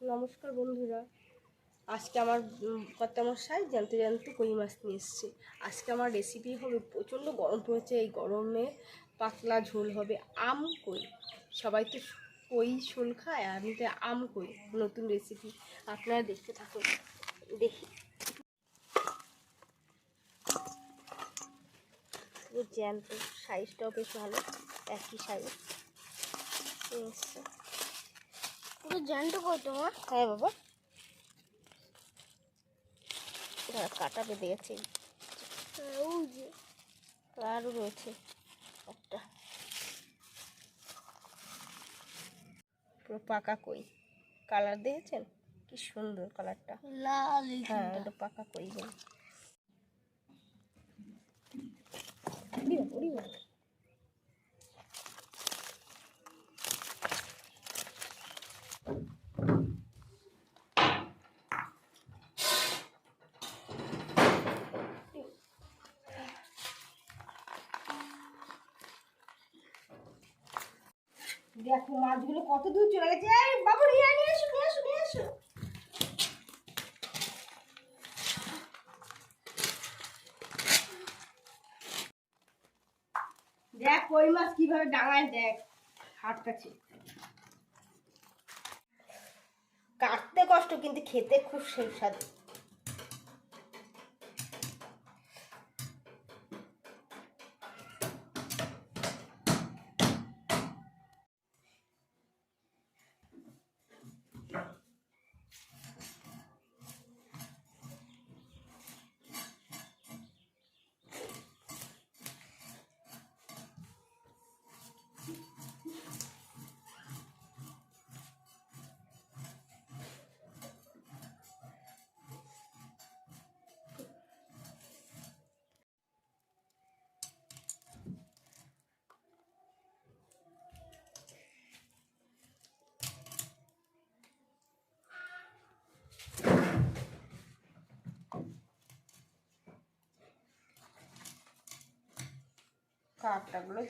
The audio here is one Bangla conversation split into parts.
নমস্কার বন্ধুরা। আজকে আমার কর্তামশাই জানতে জানতে কই মাছ নিয়ে এসছে। আজকে আমার রেসিপি হবে প্রচণ্ড গরম পড়েছে। এই গরমে পাতলা ঝোল হবে আম কই। সবাই তো কই ঝোল খায় আমি তো আম কই। নতুন রেসিপি আপনারা দেখতে থাকুন। দেখি। জ্যান্ত সাইজটাও বেশ ভালো, একই সাইজ পুরো জ্যান্ত কই তোমার। হ্যাঁ বাবা। কাটা বেঁধে গেছে। হ্যাঁ, আরও রয়েছে একটা। পুরো পাকা কই। কালার দেখেছেন? কি সুন্দর কালারটা। লাল হ্যাঁ পাকা কই বলে। দেখো মাছগুলো কত দূর চলে গেছে। এই বাবু, নিয়ে নিয়ে এসো নিয়ে এসো নিয়ে এসো। দেখ, কই মাছ, কীভাবে ডাঙায়, দেখ হাটটাছে কাটতে কষ্ট, কিন্তু খেতে খুব সুস্বাদু।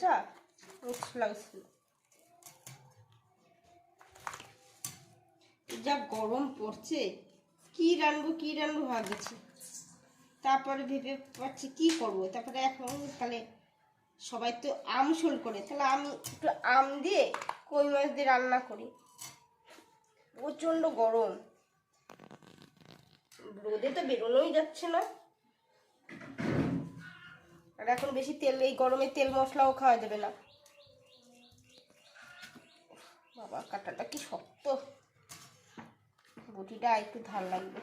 যা মিক্স লাগছিল যা গরম পড়ছে, কি রানবো কি রানবো ভাবছি। তারপরে ভেবে পাচ্ছি কি করব? তারপরে এখন তাহলে সবাই তো আম শোল করে, তাহলে আমি একটু আম দিয়ে কই মাছ দিয়ে রান্না করি। প্রচণ্ড গরম। রোদে তো বেরোনোই যাচ্ছে না। আর এখন বেশি তেল, এই গরমে তেল মশলাও খাওয়া যাবে না। বাবা, কাটাটা কি শক্ত। বটিটা একটু ধার লাগবে।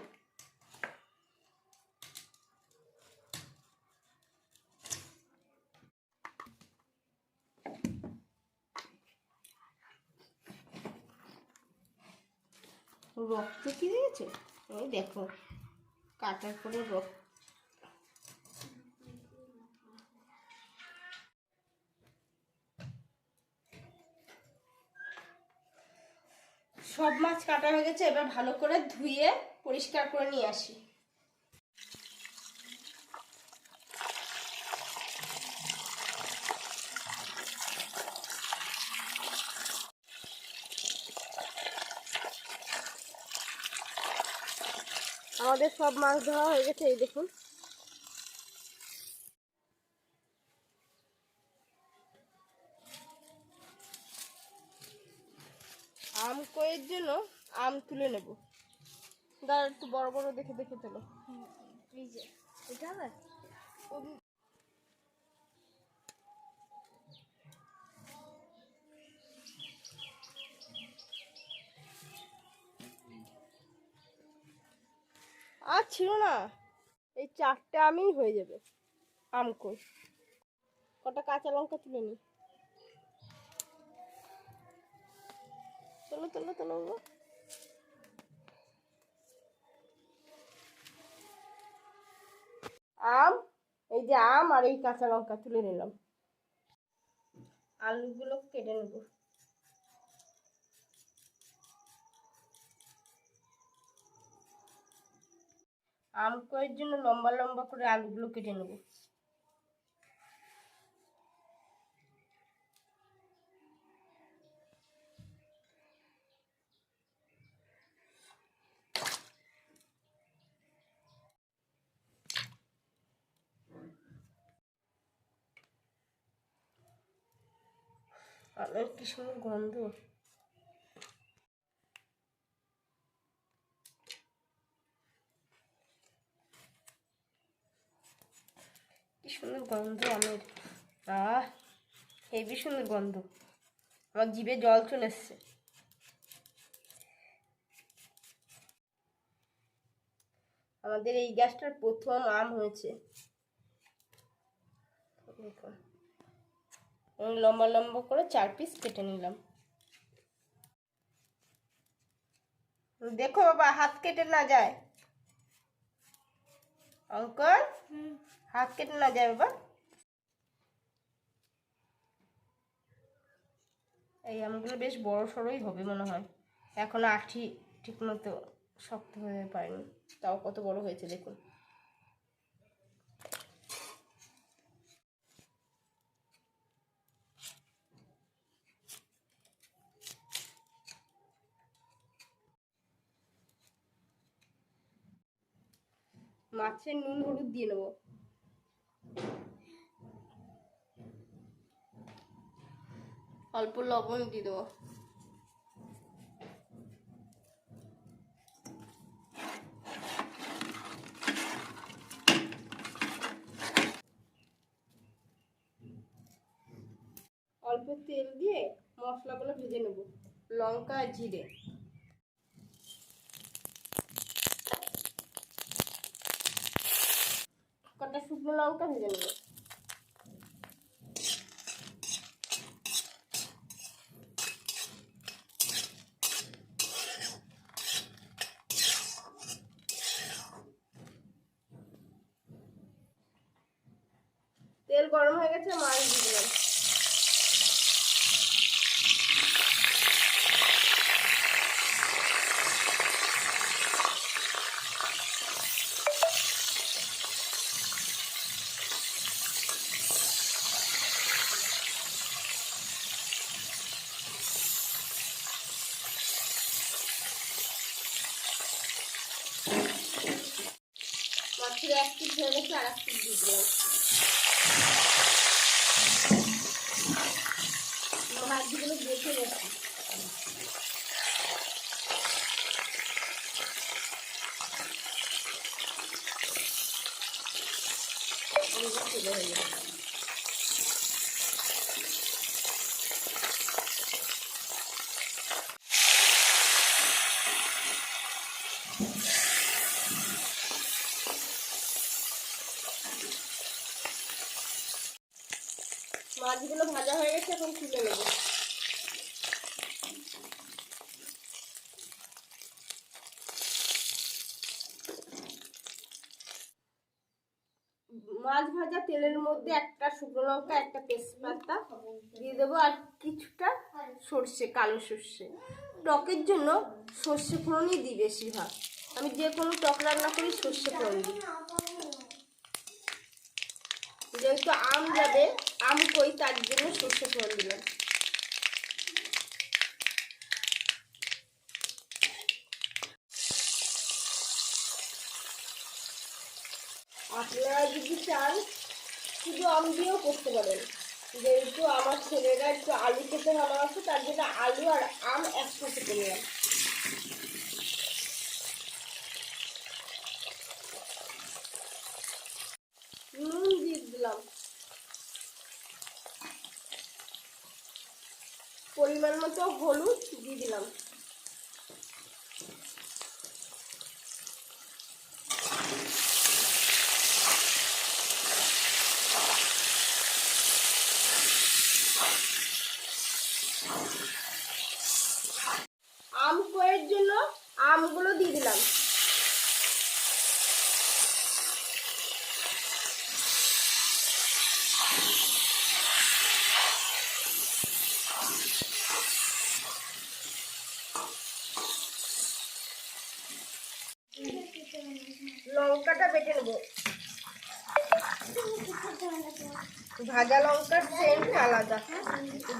রক্ত কি দিয়েছে? এই দেখো, কাটার পরে রক্ত। সব মাছ কাটা হয়ে গেছে, এবার ভালো করে ধুয়ে পরিষ্কার করে নিয়ে আসি। আমাদের সব মাছ ধোয়া হয়ে গেছে, এই দেখুন আম কয়ের জন্য আম তুলে নেব। দাঁড়া একটু বড় বড় দেখে দেখে তোলো এটা আর ছিল না। এই চারটে আমিই হয়ে যাবে আম কই কটা কাঁচা লঙ্কা তুলে নি। চলো চলো বাবা। আম, এই যে আম আর এই কাঁচা লঙ্কা তুলে নিলাম। আলুগুলো কেটে নেব। আম কয়ের জন্য লম্বা লম্বা করে আলুগুলো কেটে নেব। আমের কি সুন্দর গন্ধ। কি সুন্দর গন্ধ আমের। আহ হেবি সুন্দর গন্ধ। আমার জিভে জল চলে এসছে। আমাদের এই গাছটার প্রথম আম হয়েছে। দেখুন। লম্বা লম্বা করে চার পিস কেটে নিলাম। দেখো বাবা হাত কেটে না যায়। অঙ্কন হাত কেটে না যায় বাবা। এই আমগুলো বেশ বড় সড়োই হবে মনে হয়। এখনও আঠি ঠিক মতো শক্ত হয়ে পারেনি তাও কত বড় হয়েছে দেখুন। মাছের নুন হলুদ দিয়ে নেব। অল্প লবণ দিয়ে দেবো। অল্প তেল দিয়ে মশলাগুলো ভেজে নেব। লঙ্কা জিরে কটা শুকনো লঙ্কা ভেজে নেব তেল গরম হয়ে গেছে মাছ দিয়ে দিলাম মাছের এক পিস হয়ে গেছে আর একটু দিয়ে দিলাম মাছগুলো গেছি চলে হয়ে গেছে মাছগুলো ভাজা হয়ে গেছে এখন তুলে নেব মাছ ভাজা তেলের মধ্যে একটা শুকনো লঙ্কা, একটা তেজপাতা দিয়ে দেবো আর কিছুটা সর্ষে, কালো সর্ষে। টকের জন্য সর্ষে ফোড়নই দিই বেশিরভাগ। আমি যে কোনো টক রান্না করি সর্ষে ফোড়ন দিই। যেহেতু আম যাবে, আম কই তার জন্য সর্ষে ফোড়ন দিলাম। আপনারা যদি চান, শুধু আম দিয়েও করতে পারেন। যেহেতু আমার ছেলেরা একটু আলু খেতে ভালোবাসে, তার জন্য আলু আর আম একসাথে করলাম আলাদা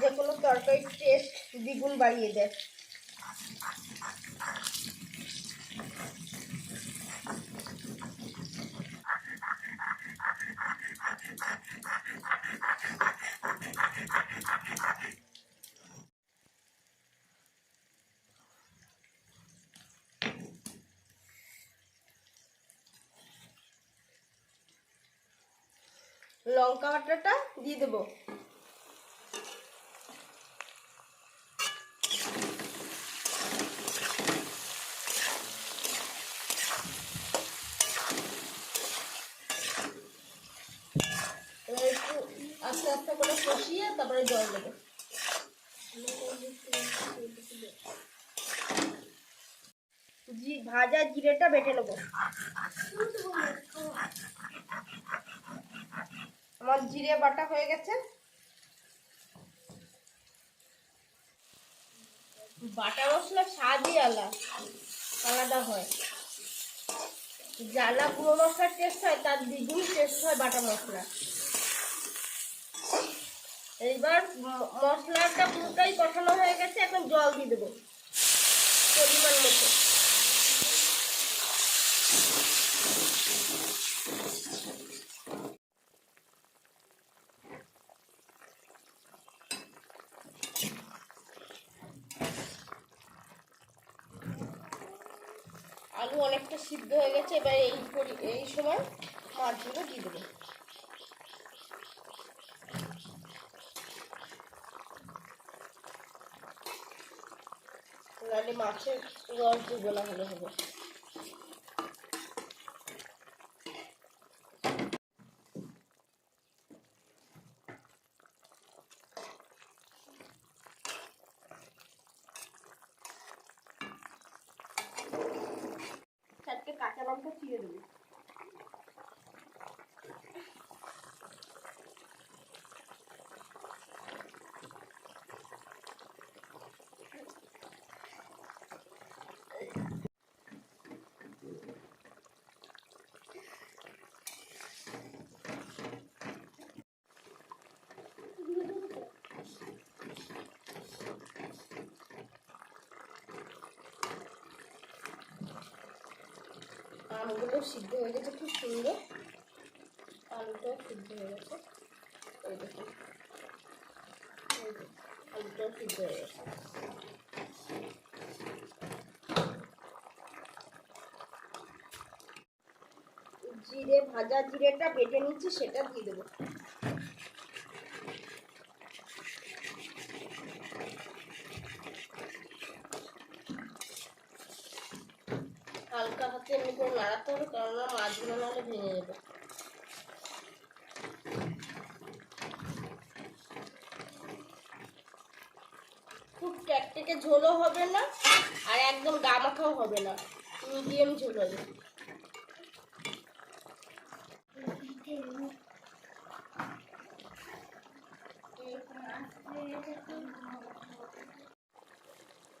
যে কোনো তরকারির টেস্ট দ্বিগুণ বাড়িয়ে দেয়। লঙ্কা আটাটা দিয়ে দেবো। আস্তে আস্তে করে কষিয়ে তারপরে জল দেবো। ভাজা জিরেটা বেটে নেব। আমার জিরে বাটা হয়ে গেছে। বাটা মশলা স্বাদই আলাদা আলাদা হয়। জ্বালা গুঁড়ো মশলার টেস্ট হয়, তার দ্বিগুণ টেস্ট হয় বাটা মশলা। এইবার মশলাটা পুরোটাই কষানো হয়ে গেছে এখন জল দিয়ে দেবো। পরিমাণ মতো আলু অনেকটা সিদ্ধ হয়ে গেছে এবার এই পরি- এই সময় মাছগুলো দিয়ে দেবো নাহলে মাছের রস দুবেলা হলে হবে। আমগুলো সিদ্ধ হয়ে গেছে খুব সুন্দর আলুটাও সিদ্ধ হয়ে গেছে। এই দেখুন, আলুটাও সিদ্ধ হয়ে গেছে। জিরে, ভাজা জিরেটা বেটে নিচ্ছি, সেটা দিয়ে দেবো। হালকা হাতে এমনি করে নাড়াতে হবে, কেননা মাছগুলো নাহলে ভেঙে যাবে। খুব ট্যাকটেকে ঝোলও হবে না, আর একদম গা মাখাও হবে না, মিডিয়াম ঝোল হবে।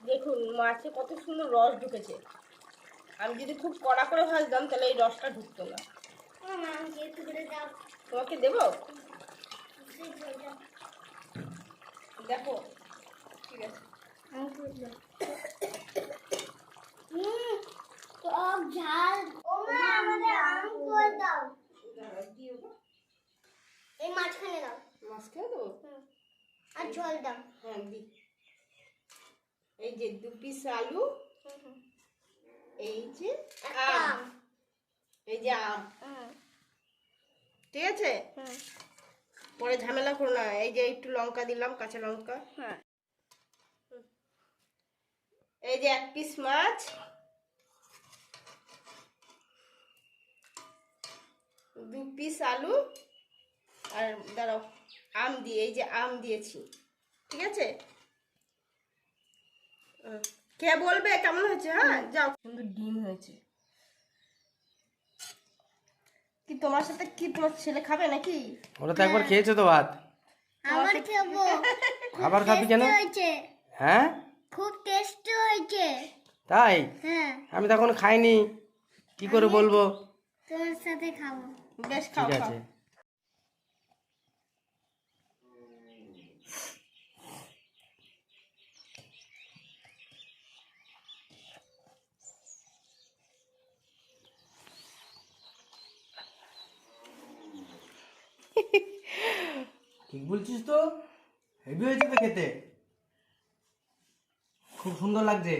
দেখুন মাছে কত সুন্দর রস ঢুকেছে। আমি যদি খুব কড়া করে ভাজতাম তাহলে এই রসটা ঢুকতো না। তোমাকে দেবো? দেখো ঠিক আছে। ঝাল। ও মা আমাদের আম করে দাও দাঁড়াও, দিয়ে দেবো। এই মাঝখানে দাও। মাছ খেয়ে দেবো আর ঝোল দাও। হ্যাঁ দি। এই যে দু পিস আলু এই যে আম। আম। এই যে আম। ঠিক আছে? পরে ঝামেলা করো না এই যে একটু লঙ্কা দিলাম কাঁচা লঙ্কা। হ্যাঁ। এই যে এক পিস মাছ। দু পিস আলু। আর দাঁড়াও আম দিয়ে এই যে আম দিয়েছি ঠিক আছে? কে বলবে? কেমন হয়েছে? হ্যাঁ যাও। সুন্দর ডিম হয়েছে। কি তোমার সাথে কি তোমার ছেলে খাবে নাকি? ওরা তো একবার খেয়েছে তো ভাত। আমার খাব। আবার খাবি কেন? হয়েছে। হ্যাঁ? খুব টেস্টি হয়েছে। তাই? হ্যাঁ। আমি তখন খাইনি। কি করে বলব? তোমার সাথে খাব। বেশ খাও ঠিক খাও। আছে। ঠিক বলছিস তো? হেভি হয়েছে তো খেতে। খুব সুন্দর লাগছে।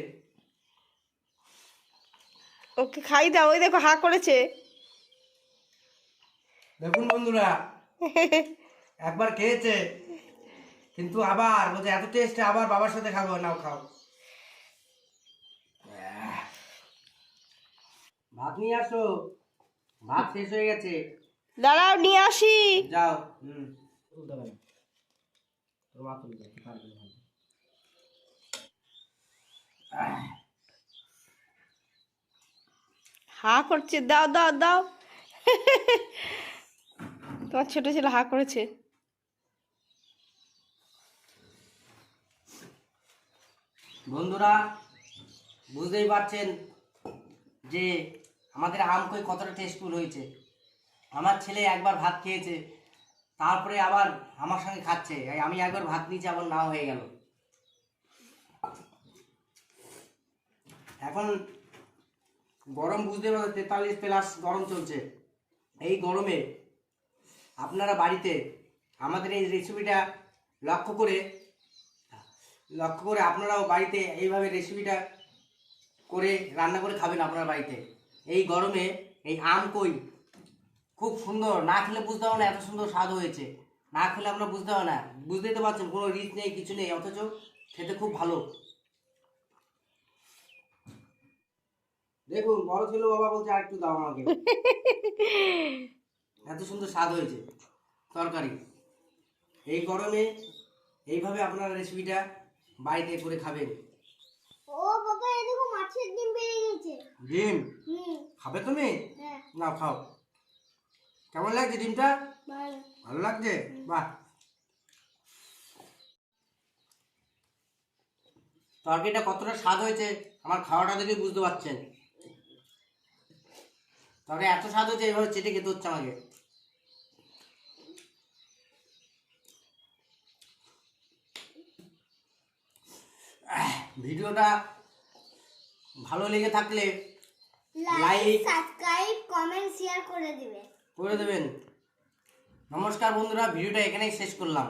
ওকে খাই দাও ওই দেখো হা করেছে। দেখুন বন্ধুরা একবার খেয়েছে কিন্তু আবার বলছে এত টেস্ট আবার বাবার সাথে খাব নাও খাও। ভাত নিয়ে আসো। ভাত শেষ হয়ে গেছে। দাঁড়াও নিয়ে আসি। যাও হুম। তুলতে তোর মা তুলবে পারবে। আহ, হা করছে দাও দাও দাও। তোমার ছোট ছেলে হা করেছে। বন্ধুরা বুঝতেই পারছেন যে আমাদের আম কই কতটা টেস্টফুল হয়েছে। আমার ছেলে একবার ভাত খেয়েছে। তারপরে আবার আমার সঙ্গে খাচ্ছে। আমি একবার ভাত নিয়েছি, আবার না হয়ে গেল। এখন গরম বুঝতে পারছ তেতাল্লিশ প্লাস গরম চলছে। এই গরমে আপনারা বাড়িতে আমাদের এই রেসিপিটা লক্ষ্য করে লক্ষ্য করে আপনারাও বাড়িতে এইভাবে রেসিপিটা করে, রান্না করে খাবেন আপনার বাড়িতে। এই গরমে এই আম কই খুব সুন্দর না খেলে বুঝতে পারব না এত সুন্দর স্বাদ হয়েছে। না খেলে আমরা বুঝতে হবে না। বুঝতেই তো পারছেন কোনো রিচ নেই কিছু নেই অথচ খেতে খুব ভালো। দেখুন বড় ছিল বাবা বলছে আর একটু দাও আমাকে। এত সুন্দর স্বাদ হয়েছে তরকারি। এই গরমে এইভাবে আপনারা রেসিপিটা বাড়িতে করে খাবেন। ও বাবা মাছের ডিম বেরিয়ে গেছে। ডিম? খাবে তুমি? হ্যাঁ। না খাও। কেমন লাগছে ডিমটা? ভালো। লাগছে? বাহ। তরকারিটা কতটা স্বাদ হয়েছে আমার খাওয়াটা দেখে বুঝতে পারছেন। তবে এত স্বাদ হয়েছে এইভাবে চেটে খেতে হচ্ছে আমাকে। ভিডিওটা ভালো লেগে থাকলে লাইক. সাবস্ক্রাইব কমেন্ট শেয়ার করে দিবে করে দেবেন। নমস্কার বন্ধুরা ভিডিওটা এখানেই শেষ করলাম।